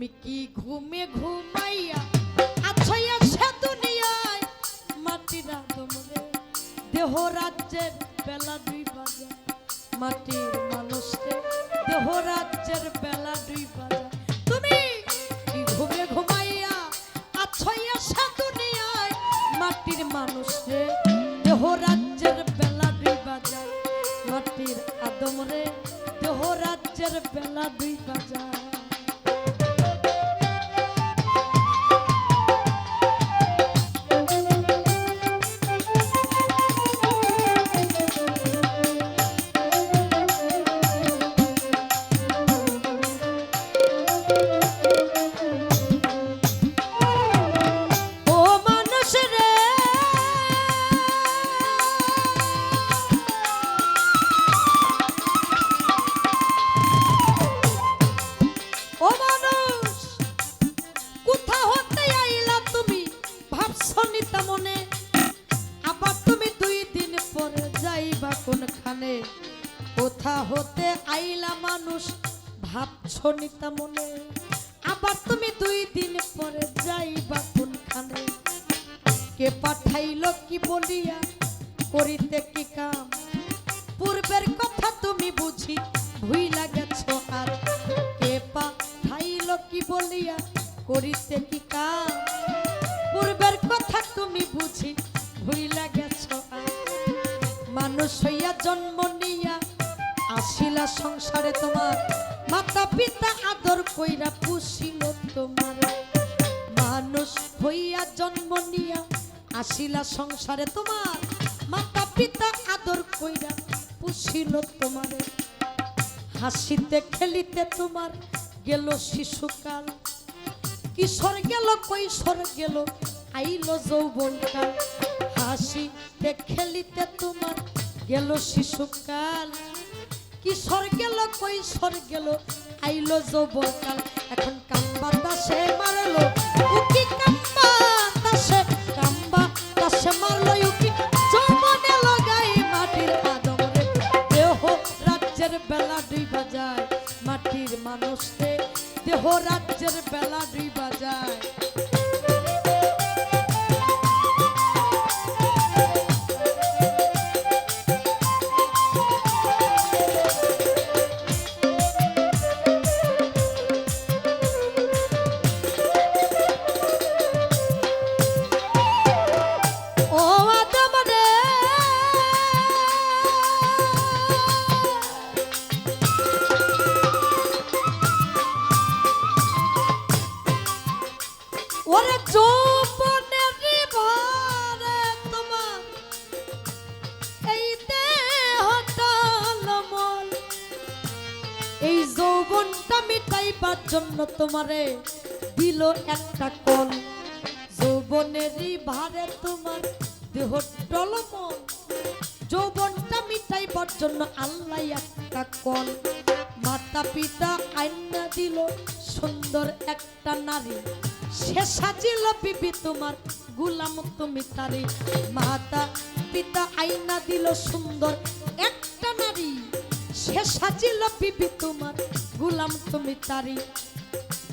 তুমি কি ঘুমে ঘুমাইয়া আছাইয়া সে দুনিয়ায় মাটির আদমরে দেহ রাজ্যের বেলা দুই বাজে। মাটির মানুষকে দেহ রাজ্যের বেলা দুই বাজা। কোথা হতে আইলা মানুষ, ভাবছ নিতা মনে? আবার তুমি দুই দিন পরে যাইবা কোনখানে? কে পাঠাইল কি বলিয়া, করিতে কি কাম? পূর্বের কথা তুমি বুঝি ভুইলা গেছো আর। কে পাঠাইল কি বলিয়া, করিতে সংসারে তোমার। মাতা পিতা আদর কইরা পুষিল তোমার। মানুষ হইয়া জন্ম নিয়া আসিলা সংসারে তোমার। মাতা পিতা আদর কইরা পুষিল তোমারে। হাসিতে খেলিতে তোমার গেল শিশুকাল। কিশোর গেল, কৈশোর গেল, আইল যৌবনকাল। হাসিতে খেলিতে তোমার গেল শিশুকাল। কিশোর গেল কৈশোর গেল আইলো যুবকাল। এখন কাম্বা দাসে মারলো। উকি মিটাইবার জন্য তোমারে দিল একটা কল। যৌবনেরই ভারে তোমার দেহ টলমল। যৌবনটা মিটাইবার জন্য আল্লাহ একটা কল। মাতা পিতা আইনা দিল সুন্দর একটা নারী। সে সাজিল বিবি তোমার গুলাম তুমি তারি মাতা পিতা আইনা দিল সুন্দর একটা নারী। সে সাজিল বিবি তোমার গুলাম তুমি তারি।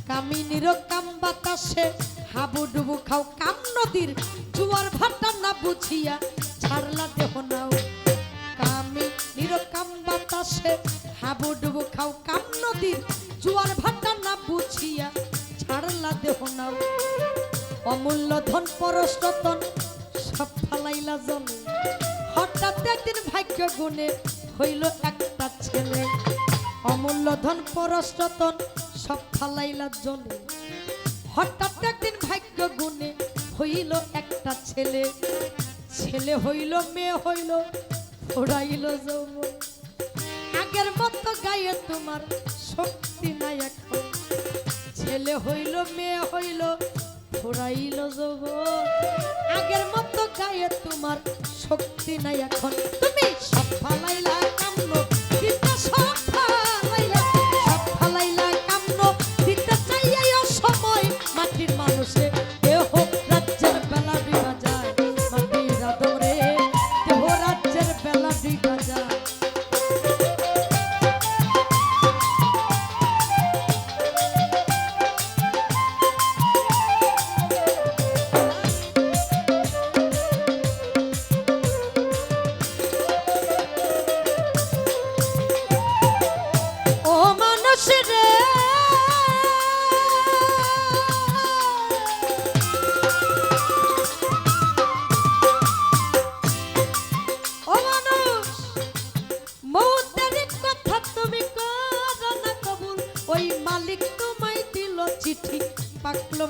কামিনীর কাম বাতাসে হাবু ডুবু খাও কাম নদীর। জুয়ার ভাটা না বুঝিয়া ছাড়লা দেহ নাও। কাম বাতাসে হাবু ডুবু খাও কাম নদীর। জুয়ার ভাটা না বুঝিয়া ছাড়লা দেহ নাও। অমূল্য ধন পরশতন সব ফালাইলা জলে হঠাৎ একদিন ভাগ্য গুণে হইল একটা ছেলে। অমূল্য ধন পরশতন সব ফালাইলা জলে। হঠাৎ একদিন ভাগ্য গুণে হইল একটা ছেলে। ছেলে হইল, মেয়ে হইল, ফোড়াইল যৌবন। আগের মতো গায়ে তোমার শক্তি নাই এখন। ছেলে হইল, মেয়ে হইল, ফোড়াইল যৌবন। আগের মতো গায়ে তোমার শক্তি নাই এখন। তুমি সব ফালাইলা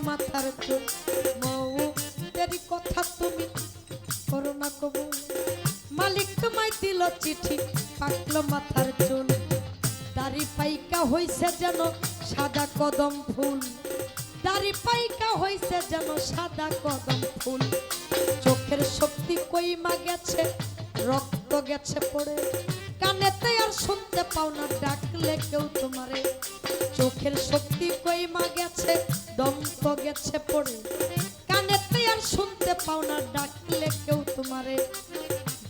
মাথার মৌ কথা তুমি করো না কবুল মালিক তোমায় দিল চিঠি, পাকলো মাথার চুল। দাড়ি পাইকা হইছে যেন সাদা কদম ফুল। দাড়ি পাইকা হইছে যেন সাদা কদম ফুল। চোখের শক্তি কইমা গেছে? রক্ত গেছে পড়ে। কানেতে আর শুনতে পাও না, ডাকলে কেউ তোমারে। চোখের শক্তি কইমা গেছে? দম তো গেছে পড়ে। কানেতে আর শুনতে পাও না, ডাকলে কেউ তোমারে।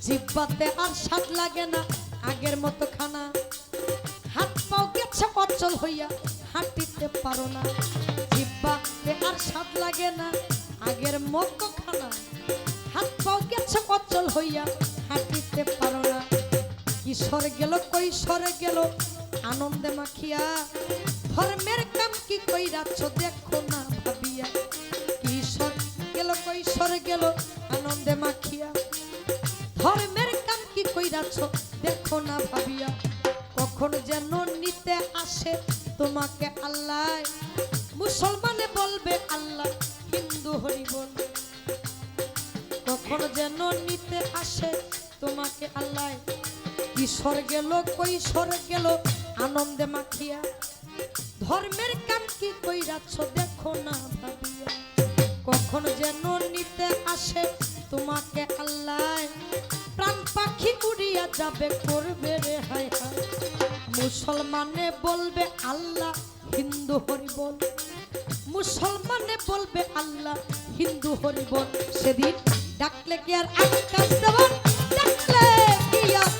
জিব্বাতে আর স্বাদ লাগে না, আগের মতো খানা। হাত পাও গেছে অচল হইয়া, হাঁটিতে পারো না। জিব্বাতে আর স্বাদ লাগে না, আগের মতো খানা। হাত পাও গেছে অচল হইয়া, হাঁটিতে পারো না। কিশোর গেল কৈশোরে গেল, আনন্দে মাখিয়া ধর্মের কইরাছ দেখো না ভাবিয়া। কিশোর গেল, কৈশোর গেল, আনন্দে মাখিয়া। ধর্মের কাম কি কইরাছ দেখো না ভাবিয়া। কখন যেন নিতে আসে তোমাকে আল্লাহ। মুসলমানে বলবে আল্লাহ, হিন্দু হরি বল কখন যেন নিতে আসে তোমাকে আল্লাহ। কিশোর গেল, কৈশোর গেল, আনন্দে মাখিয়া। ধর্মের কাম কি কইরাছ দেখো না ভাবিয়া। কখন যেন নিতে আসে তোমাকে আল্লাহ। প্রাণ পাখি উড়িয়া যাবে, করবে রে হায় মুসলমানে বলবে আল্লাহ, হিন্দু হরি বল মুসলমানে বলবে আল্লাহ, হিন্দু হরি বল সেদিন ডাকলে কি আর আকাশ দেবন ডাকলে কি আর